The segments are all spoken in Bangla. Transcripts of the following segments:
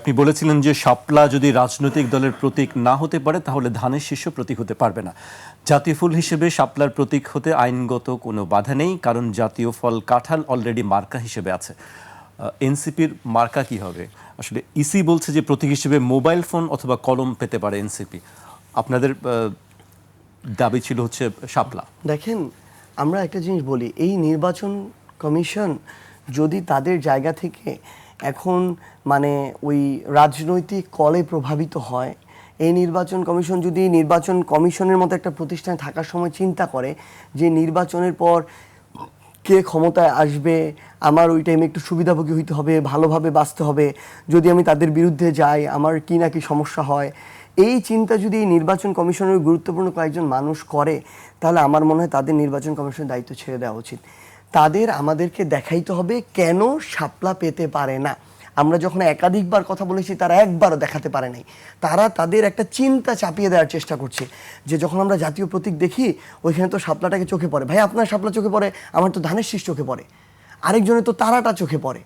আপনি বলেছিলেন যে শাপলা যদি রাজনৈতিক দলের প্রতীক না হতে পারে, তাহলে ধানের শীর্ষ প্রতীক হতে পারবে না। জাতীয় ফুল হিসেবে শাপলার প্রতীক হতে আইনগত কোনো বাধা নেই, কারণ জাতীয় ফল কাঁঠাল অলরেডি মার্কা হিসেবে আছে। এনসিপির মার্কা কি হবে? আসলে ইসি বলছে যে প্রতীক হিসেবে মোবাইল ফোন অথবা কলম পেতে পারে এনসিপি। আপনাদের দাবি ছিল হচ্ছে শাপলা। দেখেন, আমরা একটা জিনিস বলি, এই নির্বাচন কমিশন যদি তাদের জায়গা থেকে এখন মানে ওই রাজনৈতিক কলে প্রভাবিত হয়। এই নির্বাচন কমিশন যদি নির্বাচন কমিশনের মতো একটা প্রতিষ্ঠানে থাকার সময় চিন্তা করে যে নির্বাচনের পর কে ক্ষমতায় আসবে, আমার ওই টাইমে একটু সুবিধাভোগী হইতে হবে, ভালোভাবে বাঁচতে হবে, যদি আমি তাদের বিরুদ্ধে যাই, আমার কি না কি সমস্যা হয়। এই চিন্তা যদি নির্বাচন কমিশনের গুরুত্বপূর্ণ কয়েকজন মানুষ করে, তাহলে আমার মনে হয় তাদের নির্বাচন কমিশনের দায়িত্ব ছেড়ে দেওয়া উচিত। তাদের আমাদেরকে দেখাইতে হবে কেন শাপলা পেতে পারে না। আমরা যখন একাধিকবার কথা বলেছি, তারা একবারও দেখাতে পারে নাই। তারা তাদের একটা চিন্তা চাপিয়ে দেওয়ার চেষ্টা করছে যে যখন আমরা জাতীয় প্রতীক দেখি, ওইখানে তো শাপলাটাকে চোখে পড়ে। ভাই, আপনার শাপলা চোখে পড়ে, আমার তো ধানের শীষ চোখে পড়ে। আরেকজনের তো তারাটা চোখে পড়ে।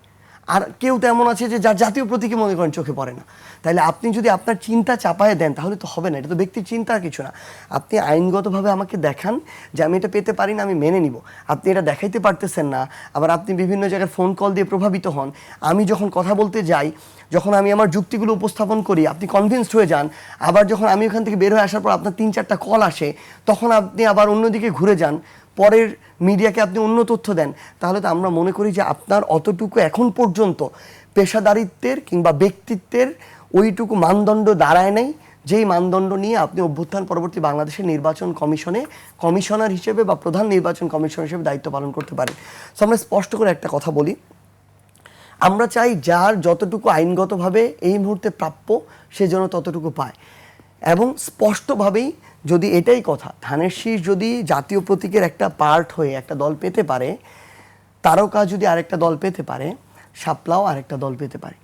আর কেউ তো এমন আছে যে যার জাতীয় প্রতীকে মনে করেন চোখে পড়ে না। তাহলে আপনি যদি আপনার চিন্তা চাপায় দেন, তাহলে তো হবে না, এটা তো ব্যক্তির চিন্তা কিছু না। আপনি আইনগতভাবে আমাকে দেখান যে আমি এটা পেতে পারি না, আমি মেনে নিব। আপনি এটা দেখাইতে পারতেছেন না, আবার আপনি বিভিন্ন জায়গায় ফোন কল দিয়ে প্রভাবিত হন। আমি যখন কথা বলতে যাই, যখন আমি আমার যুক্তিগুলো উপস্থাপন করি, আপনি কনভিন্সড হয়ে যান। আবার যখন আমি ওখান থেকে বের হয়ে আসার পর আপনার তিন চারটা কল আসে, তখন আপনি আবার অন্যদিকে ঘুরে যান। পরের মিডিয়াকে আপনি অন্য তথ্য দেন, তাহলে তো আমরা মনে করি যে আপনার অতটুকু এখন পর্যন্ত পেশাদারিত্বের কিংবা ব্যক্তিত্বের ওইটুকু মানদণ্ড দাঁড়ায় নাই, যেই মানদণ্ড নিয়ে আপনি অভ্যুত্থান পরবর্তী বাংলাদেশের নির্বাচন কমিশনে কমিশনার হিসেবে বা প্রধান নির্বাচন কমিশনার হিসেবে দায়িত্ব পালন করতে পারেন। সো আমরা স্পষ্ট করে একটা কথা বলি। আমরা চাই যার যতটুকু আইনগতভাবে এই মুহূর্তে প্রাপ্য, সে যেন ততটুকু পায়। এবং স্পষ্টভাবেই যদি এটাই কথা, ধানের শীষ যদি জাতীয় প্রতীকের একটা পার্ট হয়ে একটা দল পেতে পারে, তারকা যদি আরেকটা দল পেতে পারে, শাপলাও আরেকটা দল পেতে পারে।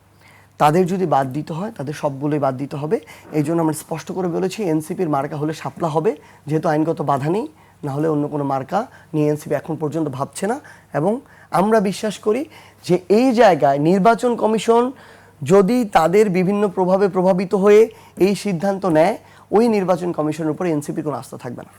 তাদের যদি বাদ দিতে হয়, তাদের সবগুলোই বাদ দিতে হবে। এই জন্য আমরা স্পষ্ট করে বলেছি এনসিপির মার্কা হলে শাপলা হবে, যেহেতু আইনগত বাধা নেই, না হলে অন্য কোনো মার্কা নিয়ে এনসিপি এখন পর্যন্ত ভাবছে না। এবং আমরা বিশ্বাস করি যে এই জায়গায় নির্বাচন কমিশন যদি তাদের বিভিন্ন প্রভাবে প্রভাবিত হয়ে এই সিদ্ধান্ত নেয় ওই নির্বাচন কমিশনের উপর এনসিপির কোনো আস্থা থাকবে না।